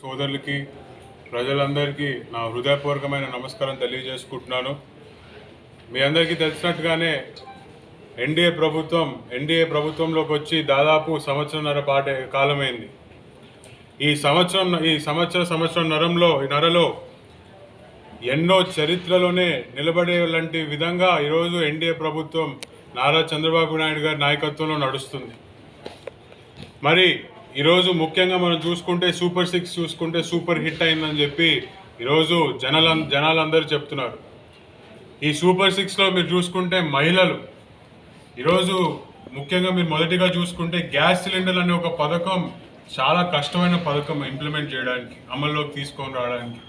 సోదరులకి ప్రజలందరికీ నా హృదయపూర్వకమైన నమస్కారం తెలియజేసుకుంటున్నాను. మీ అందరికీ తెలిసినట్టుగానే ఎన్డీఏ ప్రభుత్వం ఎన్డీఏ ప్రభుత్వంలోకి వచ్చి దాదాపు సంవత్సరంన్నర పాటే కాలమైంది. ఈ సంవత్సరం ఈ సంవత్సర సంవత్సరం నరంలో ఈ నరలో ఎన్నో చరిత్రలోనే నిలబడే లాంటి విధంగా ఈరోజు ఎన్డీఏ ప్రభుత్వం నారా చంద్రబాబు నాయుడు గారి నాయకత్వంలో నడుస్తుంది. మరి ఈరోజు ముఖ్యంగా మనం చూసుకుంటే సూపర్ సిక్స్ చూసుకుంటే సూపర్ హిట్ అయిందని చెప్పి ఈరోజు జనాల జనాలందరూ చెప్తున్నారు. ఈ సూపర్ సిక్స్లో మీరు చూసుకుంటే మహిళలు. ఈరోజు ముఖ్యంగా మీరు మొదటిగా చూసుకుంటే గ్యాస్ సిలిండర్ అనే ఒక పథకం చాలా కష్టమైన పథకం ఇంప్లిమెంట్ చేయడానికి అమల్లోకి తీసుకొని రావడానికి.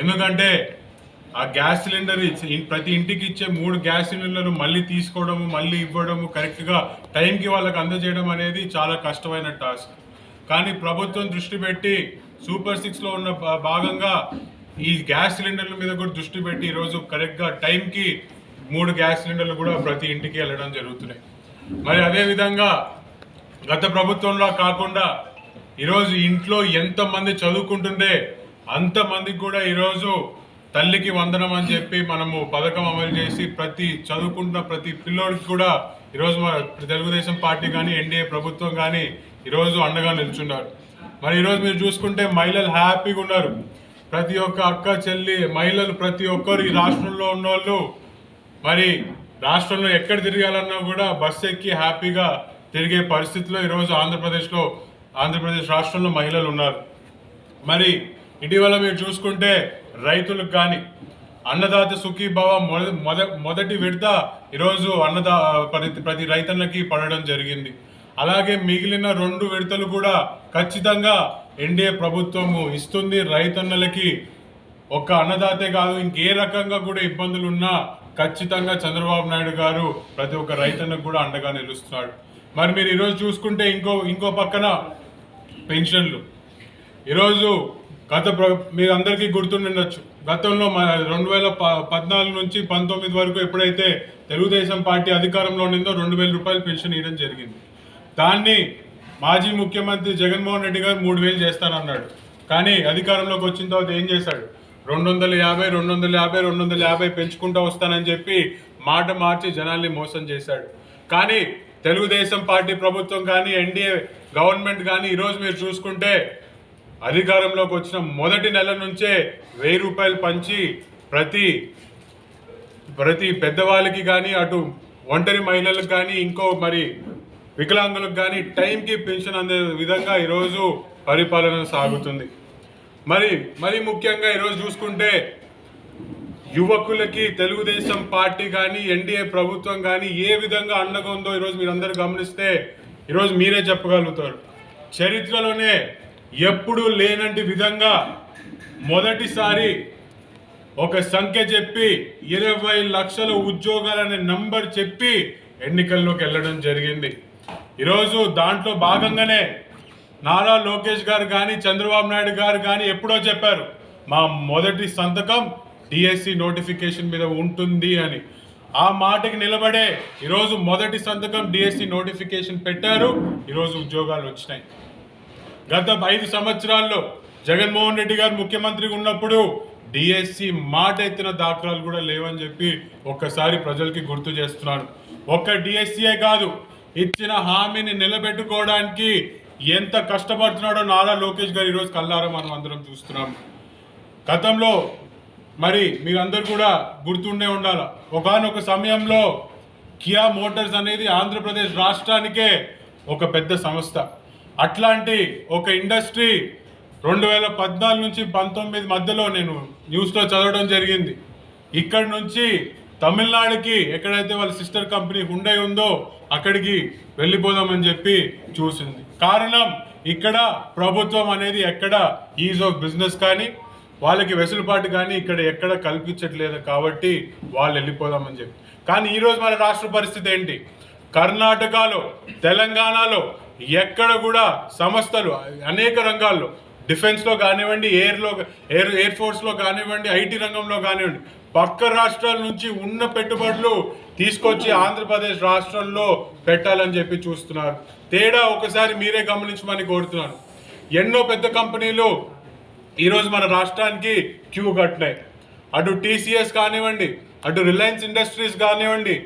ఎందుకంటే ఆ గ్యాస్ సిలిండర్ ఇచ్చి- ప్రతి ఇంటికి ఇచ్చే మూడు గ్యాస్ సిలిండర్లు మళ్ళీ తీసుకోవడము మళ్ళీ ఇవ్వడము కరెక్ట్గా టైంకి వాళ్ళకి అందజేయడం అనేది చాలా కష్టమైన టాస్క్. కానీ ప్రభుత్వం దృష్టి పెట్టి సూపర్ సిక్స్లో ఉన్న భా- భాగంగా ఈ గ్యాస్ సిలిండర్ల మీద కూడా దృష్టి పెట్టి ఈరోజు కరెక్ట్గా టైంకి మూడు గ్యాస్ సిలిండర్లు కూడా ప్రతి ఇంటికి వెళ్ళడం జరుగుతున్నాయి. మరి అదే విధంగా గత ప్రభుత్వంలో కాకుండా ఈరోజు ఇంట్లో ఎంతమంది చదువుకుంటుండే అంతమందికి కూడా ఈరోజు తల్లికి వందనం అని చెప్పి మనము పథకం అమలు చేసి ప్రతి చదువుకుంటున్న ప్రతి పిల్లోడికి కూడా ఈరోజు మన తెలుగుదేశం పార్టీ కానీ ఎన్డీఏ ప్రభుత్వం కానీ ఈరోజు అండగా నిల్చున్నారు. మరి ఈరోజు మీరు చూసుకుంటే మహిళలు హ్యాపీగా ఉన్నారు. ప్రతి ఒక్క అక్క చెల్లి మహిళలు ప్రతి ఒక్కరు ఈ రాష్ట్రంలో ఉన్న వాళ్ళు మరి రాష్ట్రంలో ఎక్కడ తిరగాలన్నా కూడా బస్సు ఎక్కి హ్యాపీగా తిరిగే పరిస్థితిలో ఈరోజు ఆంధ్రప్రదేశ్లో ఆంధ్రప్రదేశ్ రాష్ట్రంలో మహిళలు ఉన్నారు. మరి ఇటీవల మీరు చూసుకుంటే రైతులకు కానీ అన్నదాత సుఖీభావ మొద మొద మొదటి విడత ఈరోజు అన్నదా ప్రతి ప్రతి రైతన్నకి పడడం జరిగింది. అలాగే మిగిలిన రెండు విడతలు కూడా ఖచ్చితంగా ఎన్డీఏ ప్రభుత్వము ఇస్తుంది. రైతన్నలకి ఒక్క అన్నదాతే కాదు ఇంకే రకంగా కూడా ఇబ్బందులు ఉన్నా ఖచ్చితంగా చంద్రబాబు నాయుడు గారు ప్రతి ఒక్క రైతన్నకు కూడా అండగా నిలుస్తున్నాడు. మరి మీరు ఈరోజు చూసుకుంటే ఇంకో ఇంకో పక్కన పెన్షన్లు. ఈరోజు గత ప్ర మీరు అందరికీ గుర్తుండొచ్చు గతంలో రెండు వేల ప పద్నాలుగు నుంచి పంతొమ్మిది వరకు ఎప్పుడైతే తెలుగుదేశం పార్టీ అధికారంలో ఉండిందో రెండు వేల రూపాయలు పెన్షన్ ఇవ్వడం జరిగింది. దాన్ని మాజీ ముఖ్యమంత్రి జగన్మోహన్ రెడ్డి గారు మూడు వేలు చేస్తానన్నాడు. కానీ అధికారంలోకి వచ్చిన తర్వాత ఏం చేశాడు? రెండు వందల యాభై రెండు వందల యాభై రెండు వందల యాభై పెంచుకుంటూ వస్తానని చెప్పి మాట మార్చి జనాల్ని మోసం చేశాడు. కానీ తెలుగుదేశం పార్టీ ప్రభుత్వం కానీ ఎన్డీఏ గవర్నమెంట్ కానీ ఈరోజు మీరు చూసుకుంటే అధికారంలోకి వచ్చిన మొదటి నెల నుంచే వెయ్యి రూపాయలు పంచి ప్రతి ప్రతి పెద్దవాళ్ళకి కానీ అటు ఒంటరి మహిళలకు కానీ ఇంకో మరి వికలాంగులకు కానీ టైంకి పెన్షన్ అందే విధంగా ఈరోజు పరిపాలన సాగుతుంది. మరి మరి ముఖ్యంగా ఈరోజు చూసుకుంటే యువకులకి తెలుగుదేశం పార్టీ కానీ ఎన్డీఏ ప్రభుత్వం కానీ ఏ విధంగా అండగా ఉందో ఈరోజు మీరు గమనిస్తే ఈరోజు మీరే చెప్పగలుగుతారు. చరిత్రలోనే ఎప్పుడూ లేనంటి విధంగా మొదటిసారి ఒక సంఖ్య చెప్పి ఇరవై లక్షల ఉద్యోగాలనే నంబర్ చెప్పి ఎన్నికల్లోకి వెళ్ళడం జరిగింది. ఈరోజు దాంట్లో భాగంగానే నారా లోకేష్ గారు కానీ చంద్రబాబు నాయుడు గారు కానీ ఎప్పుడో చెప్పారు మా మొదటి సంతకం డిఎస్సి నోటిఫికేషన్ మీద ఉంటుంది అని. ఆ మాటకి నిలబడే ఈరోజు మొదటి సంతకం డిఎస్సి నోటిఫికేషన్ పెట్టారు ఈరోజు ఉద్యోగాలు వచ్చినాయి. గత ఐదు సంవత్సరాల్లో జగన్మోహన్ రెడ్డి గారు ముఖ్యమంత్రిగా ఉన్నప్పుడు డిఎస్సి మాట ఎత్తిన దాఖలాలు కూడా లేవని చెప్పి ఒక్కసారి ప్రజలకి గుర్తు చేస్తున్నాను. ఒక్క డిఎస్సియే కాదు ఇచ్చిన హామీని నిలబెట్టుకోవడానికి ఎంత కష్టపడుతున్నాడో నారా లోకేష్ గారు ఈరోజు కల్లారా మనం అందరం చూస్తున్నాం. గతంలో మరి మీరందరూ కూడా గుర్తుండే ఉండాల ఒకనొక సమయంలో కియా మోటార్స్ అనేది ఆంధ్రప్రదేశ్ రాష్ట్రానికే ఒక పెద్ద సంస్థ. అట్లాంటి ఒక ఇండస్ట్రీ రెండు వేల పద్నాలుగు నుంచి పంతొమ్మిది మధ్యలో నేను న్యూస్లో చదవడం జరిగింది. ఇక్కడ నుంచి తమిళనాడుకి ఎక్కడైతే వాళ్ళ సిస్టర్ కంపెనీ హుండై ఉందో అక్కడికి వెళ్ళిపోదామని చెప్పి చూసింది. కారణం ఇక్కడ ప్రభుత్వం అనేది ఎక్కడ ఈజ్ ఆఫ్ బిజినెస్ కానీ వాళ్ళకి వెసులుబాటు కానీ ఇక్కడ ఎక్కడ కల్పించట్లేదు కాబట్టి వాళ్ళు వెళ్ళిపోదామని చెప్పి. కానీ ఈరోజు మన రాష్ట్ర పరిస్థితి ఏంటి? కర్ణాటకలో తెలంగాణలో ఎక్కడ కూడా సంస్థలు అనేక రంగాల్లో డిఫెన్స్లో కానివ్వండి ఎయిర్లో ఎయిర్ ఎయిర్ ఫోర్స్లో కానివ్వండి ఐటీ రంగంలో కానివ్వండి పక్క రాష్ట్రాల నుంచి ఉన్న పెట్టుబడులు తీసుకొచ్చి ఆంధ్రప్రదేశ్ రాష్ట్రంలో పెట్టాలని చెప్పి చూస్తున్నారు. తేడా ఒకసారి మీరే గమనించమని కోరుతున్నాను. ఎన్నో పెద్ద కంపెనీలు ఈరోజు మన రాష్ట్రానికి క్యూ కట్టినాయి. అటు టీసీఎస్ కానివ్వండి అటు రిలయన్స్ ఇండస్ట్రీస్ కానివ్వండి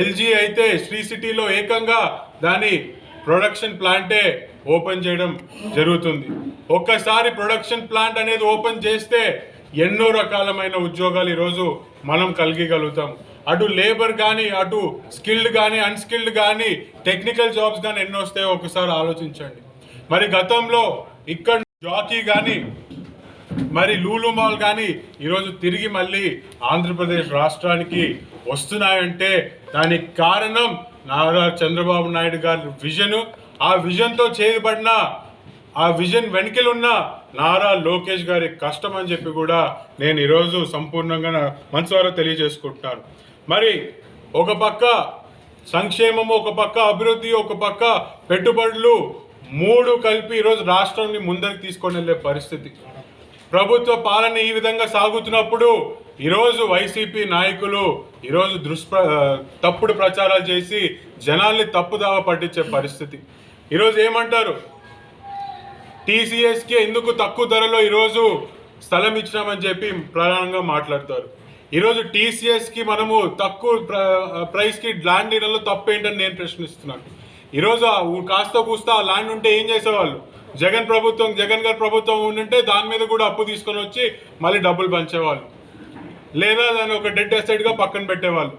ఎల్జీ అయితే శ్రీ సిటీలో ఏకంగా దాని ప్రొడక్షన్ ప్లాంటే ఓపెన్ చేయడం జరుగుతుంది. ఒక్కసారి ప్రొడక్షన్ ప్లాంట్ అనేది ఓపెన్ చేస్తే ఎన్నో రకాలమైన ఉద్యోగాలు ఈరోజు మనం కలిగగలుగుతాం అటు లేబర్ కానీ అటు స్కిల్డ్ కానీ అన్స్కిల్డ్ కానీ టెక్నికల్ జాబ్స్ కానీ ఎన్నో వస్తాయో ఒకసారి ఆలోచించండి. మరి గతంలో ఇక్కడ జాకీ కానీ మరి లూలు మాల్ కానీ ఈరోజు తిరిగి మళ్ళీ ఆంధ్రప్రదేశ్ రాష్ట్రానికి వస్తున్నాయంటే దానికి కారణం నారా చంద్రబాబు నాయుడు గారి విజను ఆ విజన్తో చేయబడిన ఆ విజన్ వెనుకలున్న నారా లోకేష్ గారి కష్టం అని చెప్పి కూడా నేను ఈరోజు సంపూర్ణంగా నా మనసు ద్వారా తెలియజేసుకుంటున్నాను. మరి ఒక పక్క సంక్షేమము ఒక పక్క అభివృద్ధి ఒక పక్క పెట్టుబడులు మూడు కలిపి ఈరోజు రాష్ట్రాన్ని ముందరికి తీసుకొని వెళ్ళే పరిస్థితి. ప్రభుత్వ పాలన ఈ విధంగా సాగుతున్నప్పుడు ఈరోజు వైసీపీ నాయకులు ఈరోజు దుష్ప్ర తప్పుడు ప్రచారాలు చేసి జనాల్ని తప్పుదావ పట్టించే పరిస్థితి. ఈరోజు ఏమంటారు? టీసీఎస్కి ఎందుకు తక్కువ ధరలో ఈరోజు స్థలం ఇచ్చినామని చెప్పి ప్రధానంగా మాట్లాడతారు. ఈరోజు టీసీఎస్కి మనము తక్కువ ప్ర- ప్రైస్కి ల్యాండ్ ఇవ్వడంలో తప్పు ఏంటని నేను ప్రశ్నిస్తున్నాను. ఈరోజు కాస్త కూస్తా ఆ ల్యాండ్ ఉంటే ఏం చేసేవాళ్ళు? జగన్ ప్రభుత్వం జగన్ గారి ప్రభుత్వం ఉండింటే దాని మీద కూడా అప్పు తీసుకొని వచ్చి మళ్ళీ డబ్బులు పంచేవాళ్ళు. లేదా దాన్ని ఒక డెడ్ ఎస్టేట్గా పక్కన పెట్టేవాళ్ళు.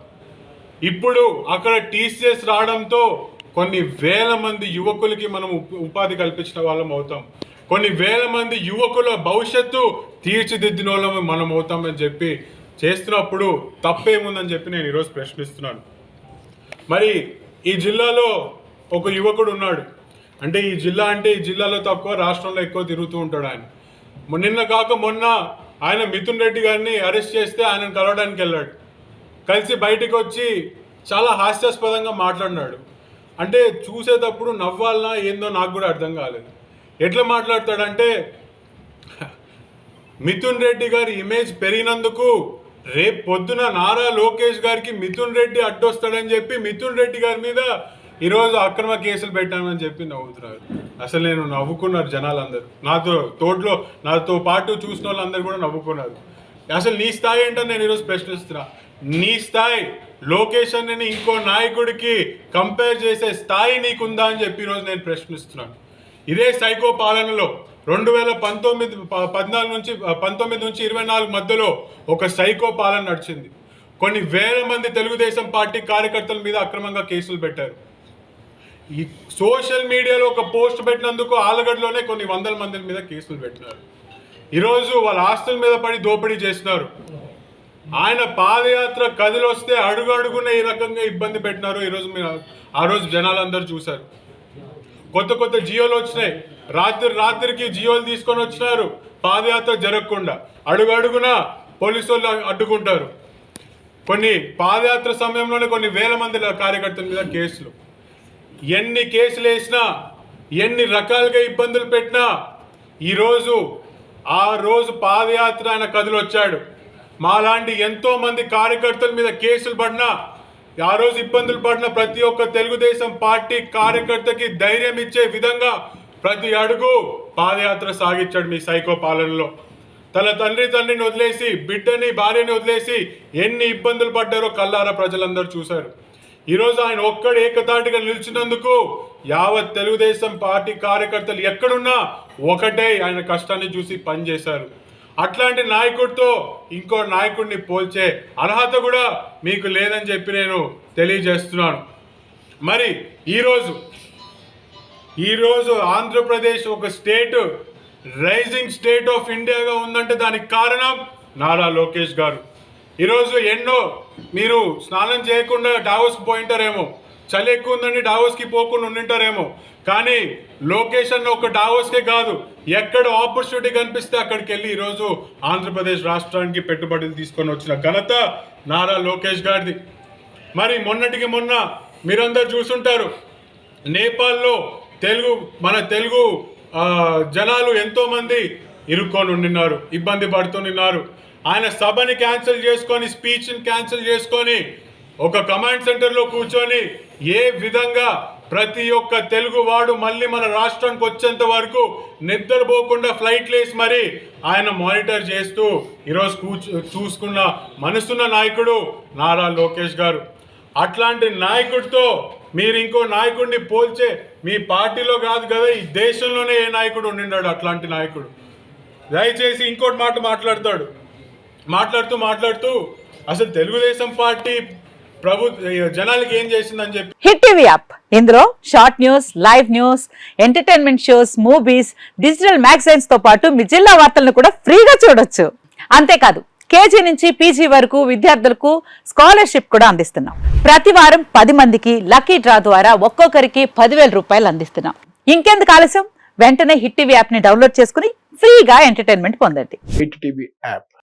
ఇప్పుడు అక్కడ టీసీఎస్ రావడంతో కొన్ని వేల మంది యువకులకి మనం ఉపాధి కల్పించిన వాళ్ళం అవుతాం. కొన్ని వేల మంది యువకుల భవిష్యత్తు తీర్చిదిద్దిన వాళ్ళం మనం అవుతామని చెప్పి చేస్తున్నప్పుడు తప్పేముందని చెప్పి నేను ఈరోజు ప్రశ్నిస్తున్నాను. మరి ఈ జిల్లాలో ఒక యువకుడు ఉన్నాడు. అంటే ఈ జిల్లా అంటే ఈ జిల్లాలో తక్కువ రాష్ట్రంలో ఎక్కువ తిరుగుతూ ఉంటాడు ఆయన. నిన్న కాక మొన్న ఆయన మిథున్ రెడ్డి గారిని అరెస్ట్ చేస్తే ఆయనను కలవడానికి వెళ్ళాడు. కలిసి బయటికి వచ్చి చాలా హాస్యాస్పదంగా మాట్లాడినాడు. అంటే చూసేటప్పుడు నవ్వాలనా ఏందో నాకు కూడా అర్థం కాలేదు. ఎట్లా మాట్లాడతాడంటే మిథున్ రెడ్డి గారి ఇమేజ్ పెరిగినందుకు రేపు పొద్దున నారా లోకేష్ గారికి మిథున్ రెడ్డి అడ్డొస్తాడని చెప్పి మిథున్ రెడ్డి గారి మీద ఈరోజు అక్రమ కేసులు పెట్టామని చెప్పి నవ్వుతున్నారు. అసలు నేను నవ్వుకున్నారు జనాలందరూ. నాతో తోటలో నాతో పాటు చూసిన వాళ్ళందరూ కూడా నవ్వుకున్నారు. అసలు నీ స్థాయి ఏంటని నేను ఈరోజు ప్రశ్నిస్తున్నా. నీ స్థాయి లొకేషన్ని ఇంకో నాయకుడికి కంపేర్ చేసే స్థాయి నీకుందా అని చెప్పి ఈరోజు నేను ప్రశ్నిస్తున్నాను. ఇదే సైకో పాలనలో రెండు వేల పంతొమ్మిది ప- పద్నాలుగు నుంచి పంతొమ్మిది నుంచి ఇరవై నాలుగు మధ్యలో ఒక సైకో పాలన నడిచింది. కొన్ని వేల మంది తెలుగుదేశం పార్టీ కార్యకర్తల మీద అక్రమంగా కేసులు పెట్టారు. ఈ సోషల్ మీడియాలో ఒక పోస్ట్ పెట్టినందుకు ఆలగడ్డలోనే కొన్ని వందల మంది మీద కేసులు పెట్టినారు. ఈరోజు వాళ్ళ ఆస్తుల మీద పడి దోపిడీ చేసినారు ఆయన పాదయాత్ర కదిలి వస్తే అడుగు అడుగున ఈ రకంగా ఇబ్బంది పెట్టినారు. ఈరోజు మీరు ఆ రోజు జనాలందరూ చూశారు. కొత్త కొత్త జియోలు వచ్చినాయి. రాత్రి రాత్రికి జియోలు తీసుకొని వచ్చినారు. పాదయాత్ర జరగకుండా అడుగు అడుగున పోలీసు వాళ్ళు అడ్డుకుంటారు. కొన్ని పాదయాత్ర సమయంలోనే కొన్ని వేల మంది కార్యకర్తల మీద కేసులు. ఎన్ని కేసులు వేసినా ఎన్ని రకాలుగా ఇబ్బందులు పెట్టినా ఈరోజు ఆ రోజు పాదయాత్ర ఆయన కదిలొచ్చాడు మాలాంటి ఎంతోమంది కార్యకర్తల మీద కేసులు పడినా ఆ రోజు ఇబ్బందులు పడిన ప్రతి ఒక్క తెలుగుదేశం పార్టీ కార్యకర్తకి ధైర్యం ఇచ్చే విధంగా ప్రతి అడుగు పాదయాత్ర సాగించాడు మీ సైకో పాలనలో. తన తండ్రి తండ్రిని వదిలేసి బిడ్డని భార్యని వదిలేసి ఎన్ని ఇబ్బందులు పడ్డారో కల్లారా ప్రజలందరూ చూశారు. ఈరోజు ఆయన ఒక్కడు ఏకతాటిగా నిలిచినందుకు యావత్ తెలుగుదేశం పార్టీ కార్యకర్తలు ఎక్కడున్నా ఒకటే ఆయన కష్టాన్ని చూసి పనిచేశారు. అట్లాంటి నాయకుడితో ఇంకో నాయకుడిని పోల్చే అర్హత కూడా మీకు లేదని చెప్పి నేను తెలియజేస్తున్నాను. మరి ఈరోజు ఈరోజు ఆంధ్రప్రదేశ్ ఒక స్టేట్ రైజింగ్ స్టేట్ ఆఫ్ ఇండియాగా ఉందంటే దానికి కారణం నారా లోకేష్ గారు. ఈరోజు ఎన్నో మీరు స్నానం చేయకుండా డావోస్కి పోయింటారేమో. చలి ఎక్కువ ఉందని డావోస్కి పోకుండా ఉండింటారేమో. కానీ లొకేషన్ ఒక డావోస్కే కాదు ఎక్కడ ఆపర్చునిటీ కనిపిస్తే అక్కడికి వెళ్ళి ఈరోజు ఆంధ్రప్రదేశ్ రాష్ట్రానికి పెట్టుబడులు తీసుకొని వచ్చిన ఘనత నారా లోకేష్ గారిది. మరి మొన్నటికి మొన్న మీరందరూ చూసుంటారు నేపాల్లో తెలుగు మన తెలుగు జనాలు ఎంతోమంది ఇరుక్కొని ఉండినారు ఇబ్బంది పడుతున్నారు ఆయన సభని క్యాన్సిల్ చేసుకొని స్పీచ్ని క్యాన్సిల్ చేసుకొని ఒక కమాండ్ సెంటర్లో కూర్చొని ఏ విధంగా ప్రతి ఒక్క తెలుగు వాడు మళ్ళీ మన రాష్ట్రానికి వచ్చేంత వరకు నిద్రపోకుండా ఫ్లైట్ వేసి మరి ఆయన మానిటర్ చేస్తూ ఈరోజు కూర్చు చూసుకున్న మనసున్న నాయకుడు నారా లోకేష్ గారు. అట్లాంటి నాయకుడితో మీరు ఇంకో నాయకుడిని పోల్చే మీ పార్టీలో కాదు కదా ఈ దేశంలోనే ఏ నాయకుడు ఉండిన్నాడు అట్లాంటి నాయకుడు? దయచేసి ఇంకోటి మాట మాట్లాడతాడు. మాట్లాడుతూ మాట్లాడుతూ అసలు తెలుగుదేశం పార్టీ ప్రభు జనాలకి ఏం చేసిందని చెప్పి. Hit TV app. ఇందులో short news live news entertainment shows movies digital మ్యాగజైన్స్తో పాటు మీ జిల్లా వార్తలను కూడా ఫ్రీగా చూడొచ్చు. అంతేకాదు కేజీ నుంచి పీజీ వరకు విద్యార్థులకు స్కాలర్షిప్ కూడా అందిస్తున్నాం. ప్రతి వారం పది మందికి లక్కీ డ్రా ద్వారా ఒక్కొక్కరికి పదివేల రూపాయలు అందిస్తున్నాం. ఇంకెందుకు ఆలస్యం? వెంటనే హిట్ టీవీ యాప్ని డౌన్లోడ్ చేసుకుని ఫ్రీగా ఎంటర్టైన్మెంట్ పొందండి. Hit TV app.